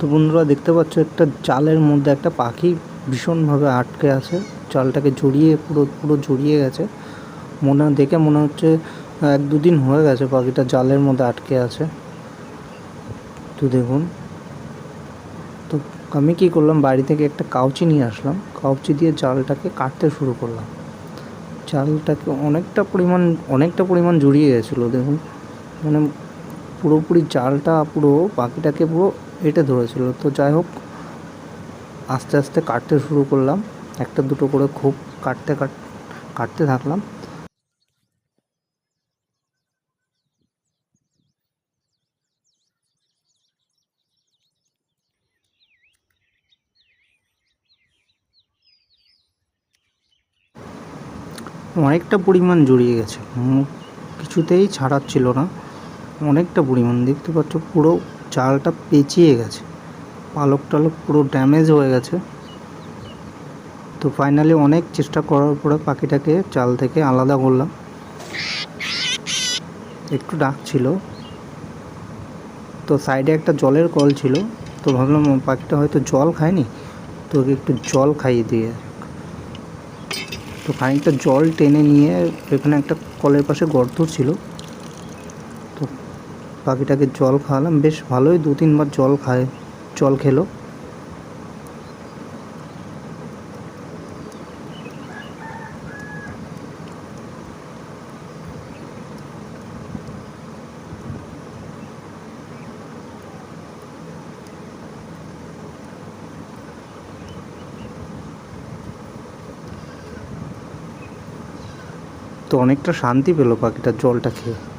তো বন্ধুরা দেখতে পাচ্ছ একটা জালের মধ্যে একটা পাখি ভীষণভাবে আটকে আছে। জালটাকে জড়িয়ে পুরো পুরো জড়িয়ে গেছে। মনে, দেখে মনে হচ্ছে এক দুদিন হয়ে গেছে পাখিটা জালের মধ্যে আটকে আছে। তো দেখুন। তো আমি কি করলাম, বাড়ি থেকে একটা কাউচি নিয়ে আসলাম। কাউচি দিয়ে জালটাকে কাটতে শুরু করলাম। জালটাকে অনেকটা পরিমাণ অনেকটা পরিমাণ জড়িয়ে গেছিল, দেখুন। মানে পুরোপুরি জালটা পুরো পাখিটাকে পুরো এঁটে ধরেছিল। তো যাই হোক, আস্তে আস্তে কাটতে শুরু করলাম। একটা দুটো করে খুব কাটতে কাট, কাটতে থাকলাম। অনেকটা পরিমাণ জড়িয়ে গেছে। কিছুতেই ছাড়াচ্ছিল না। অনেকটা পরিমাণ, দেখতে পাচ্ছ পুরো চালটা পেঁচিয়ে গেছে। পালক টালক পুরো ড্যামেজ হয়ে গেছে। তো ফাইনালি অনেক চেষ্টা করার পরে পাখিটাকে চাল থেকে আলাদা করলাম। একটু ডাক ছিল। তো সাইডে একটা জলের কল ছিল। তো ভাবলাম পাখিটা হয়তো জল খায়নি। তো একটু জল খাইয়ে দিয়ে তো খানিকটা জল টেনে নিয়ে এখানে একটা কলের পাশে গর্ত ছিল। পাখিটাকে জল খাওয়ালাম, বেশ ভালোই দু তিনবার জল খায়, জল খেলো। তো অনেকটা শান্তি পেল পাখিটা জলটা খেয়ে।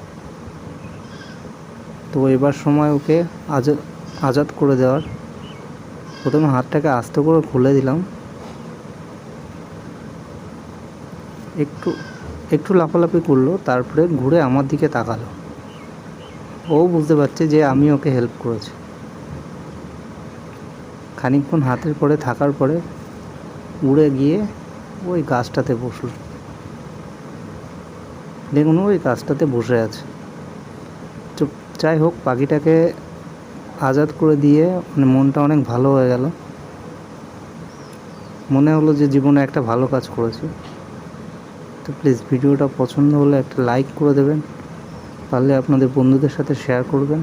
তো এবার সময় ওকে আজাদ করে দেওয়ার। প্রথমে হাতটাকে আস্তে করে খুলে দিলাম। একটু একটু লাফালাফি করল, তারপরে ঘুরে আমার দিকে তাকালো। ও বুঝতে পারছে যে আমি ওকে হেল্প করেছি। খানিকক্ষণ হাতের পরে থাকার পরে উড়ে গিয়ে ওই গাছটাতে বসল। দেখুন, ওই গাছটাতে বসে আছে। যাই হোক, পাখিটাকে আজাদ করে দিয়ে মানে মনটা অনেক ভালো হয়ে গেল। মনে হলো যে জীবনে একটা ভালো কাজ করেছি। তো প্লিজ ভিডিওটা পছন্দ হলে একটা লাইক করে দেবেন। পারলে আপনাদের বন্ধুদের সাথে শেয়ার করবেন।